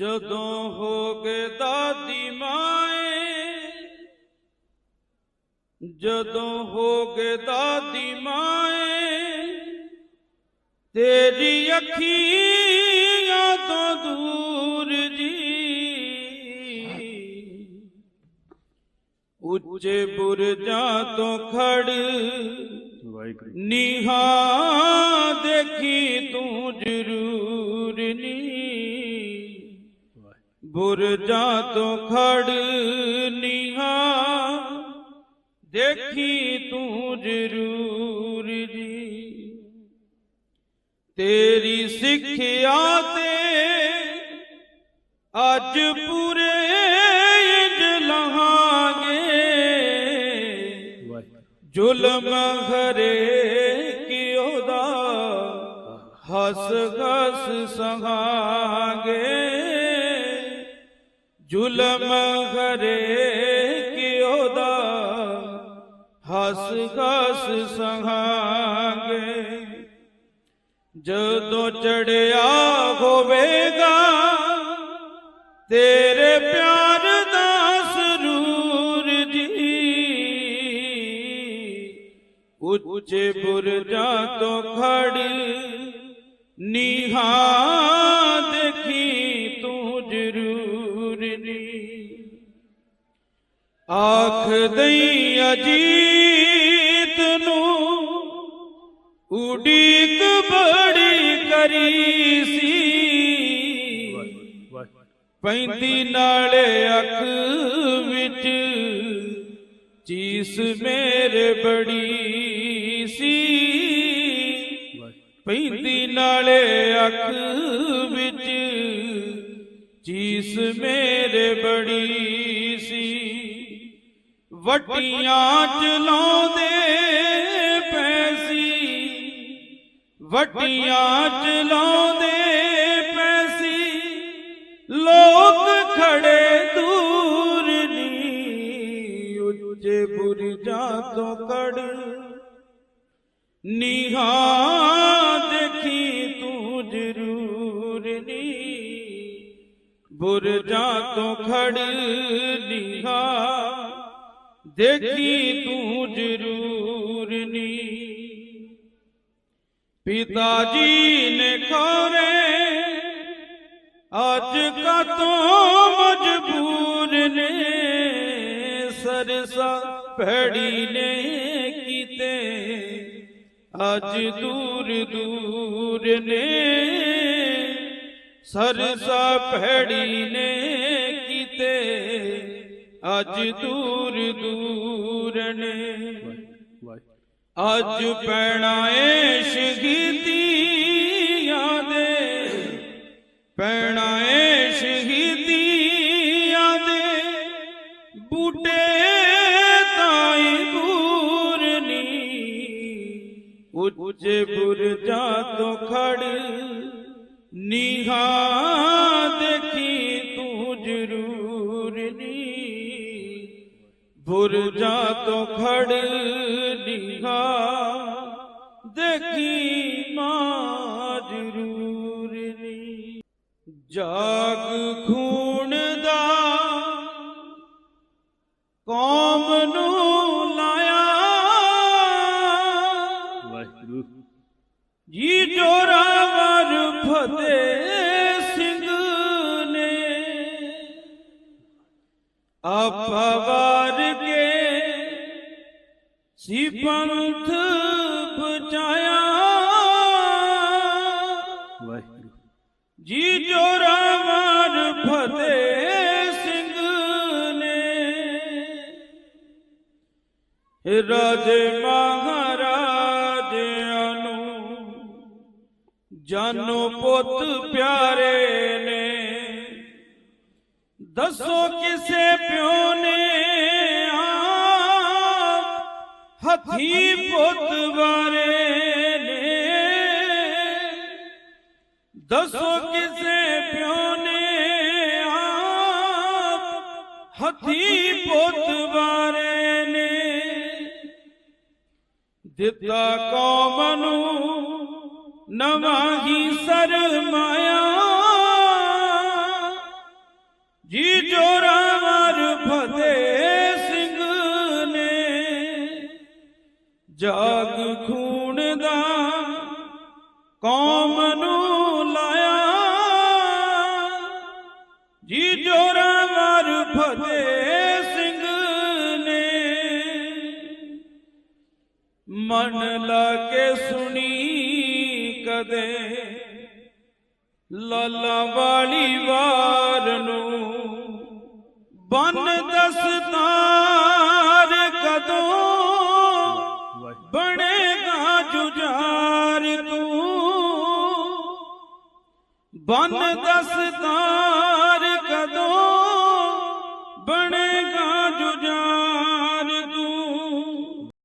ਜਦੋਂ ਹੋਗੇ ਦਾਦੀ ਮਾਏ ਜਦੋਂ ਹੋਗੇ ਦਾਦੀ ਮਾਏ ਤੇਰੀ ਅੱਖੀਆਂ ਤੋਂ ਦੂਰ ਜੀ। ਉੱਚੇ ਬੁਰਜਾਂ ਤੋਂ ਖੜ ਵਾਹਿਗੁਰੂ। ਨੀਹਾ ਦੇਖੀ ਤੂੰ ਜ਼ਰੂਰ ਨੀ। ਬੁਰਜਾਂ ਤੋਂ ਖੜ ਨੀਹਾ, ਦੇਖੀ ਤੂੰ ਜ਼ਰੂਰ ਜੀ। ਤੇਰੀ ਸਿੱਖਿਆ ਤੇ ਅੱਜ ਪੂਰੇ ਇੰਜ ਲਹਾਂਗੇ। ਜ਼ੁਲਮ ਘਰੇ ਕੀ ਦਾ ਹੱਸ ਹੱਸ ਸਹਾਗੇ। ਜ਼ੁਲਮ ਘਰੇ ਕੀ ਦਾ? ਹੱਸ ਹੱਸ ਸਹਾਗੇ। ਜਦੋਂ ਚੜਿਆ ਹੋਵੇਗਾ, ਤੇਰੇ ਪਿਆਰ ਦਾ ਸਰੂਰ ਜੀ। ਉੱਚੇ ਬੁਰਜਾਂ ਤੋਂ ਖੜ ਨੀਹਾ ਆਖ ਦਈ ਅਜੀਤ ਨੂੰ, ਉਡੀਕ ਬੜੀ ਕਰੀ ਸੀ। ਵਾਹਿਗੁਰੂ ਪੈਂਦੀ ਨਾਲੇ ਅੱਖ ਵਿੱਚ ਚੀਸ ਮੇਰੇ ਬੜੀ ਸੀ। ਪੈਂਦੀ ਨਾਲੇ ਅੱਖ ਵਿੱਚ ਚੀਸ ਮੇਰੇ ਬੜੀ ਸੀ। ਵਟੀਆਂ ਚਲਾਉਂਦੇ ਪੈਸੀ ਵਟੀਆਂ ਚਲਾਉਂਦੇ ਪੈਸੀ ਲੋਕ ਖੜੇ ਦੂਰ ਨੀ ਉੱਚੇ ਬੁਰਜਾਂ ਤੋਂ ਕੜ। ਨੀਹਾ ਦੇਖੀ ਤੂੰ ਜ਼ਰੂਰ ਨੀ ਬੁਰਜਾਂ ਤੋਂ ਖੜ ਦੇਖੀ ਤੂੰ ਜ਼ਰੂਰ ਨੀ। ਪਿਤਾ ਜੀ ਨੇ ਖੋਰੇ ਅੱਜ ਕਾ ਤੋਂ ਮਜਬੂਰ ਨੇ? ਸਰਸਾ ਭੜੀ ਨੇ ਕੀਤੇ, ਅੱਜ ਦੂਰ ਦੂਰ ਨੇ। ਸਰਸਾ ਭੜੀ ਨੇ ਕੀਤੇ ਅੱਜ ਦੂਰ ਦੂਰ ਨੇ ਅੱਜ ਪੈਣਾ ਏ ਸ਼ਹੀਦੀਆਂ ਦੇ। ਪੈਣਾ ਏ ਸ਼ਹੀਦੀਆਂ ਦੇ। ਬੂਟੇ ਤਾਈ ਪੂਰਨੀ ਉੱਚੇ ਬੁਰਜਾਂ ਤੋਂ ਖੜ ਨੀਹਾ ਬੁਰਜਾਂ ਤੋਂ ਖੜ ਨੀਹਾ। ਦੇਖੀ ਮਾਂ ਜ਼ਰੂਰ ਨੀ। ਜਾਗ ਖੂਨ ਦਾ ਕੌਮ ਨੂੰ ਲਾਇਆ। ਵਾਹਿਗੁਰੂ। ਜੀ ਜੋਰਾਵਰ ਫਤਿਹ ਸਿੰਘ ਨੇ। ਆਪਾ ਵਾਰ ਕੇ ਸੀ ਪੰਥ ਬਚਾਇਆ ਵਾਹਿਗੁਰੂ। ਜੀ ਜੋਰਾਵਰ ਫਤਿਹ ਸਿੰਘ ਨੇ। ਰਾਜੇ ਮਹਾਰਾਜਿਆਂ ਨੂੰ ਜਾਨੋ ਪੁੱਤ ਪਿਆਰੇ ਨੇ। ਦੱਸੋ ਕਿਸੇ ਪਿਓ ਨੇ ਹੱਥੀ ਪੁੱਤ ਬਾਰੇ ਨੇ। ਦੱਸੋ ਕਿਸੇ ਪਿਓ ਨੇ ਆਪ ਹੱਥੀ ਪੁੱਤ ਬਾਰੇ ਨੇ। ਦਿੱਤਾ ਕੌਮ ਨੂੰ ਨਵਾਂ ਹੀ ਸਰਮਾਇਆ। ਖੂਨ ਦਾ ਕੌਮ ਨੂੰ ਲਾਇਆ। ਜੀ ਜੋਰਾਵਰ ਫਤਿਹ ਸਿੰਘ ਨੇ ਮਨ ਲਾ ਕੇ ਸੁਣੀ ਕਦੇ। ਲਾਲਾ ਵਾਲੀ ਵਾਰ ਨੂੰ ਬਨ ਦਸਤਾਰ ਬਨ ਦਸਤਾਰ ਕਦੋਂ ਬਣੇਗਾ ਜੁਝਾਰ?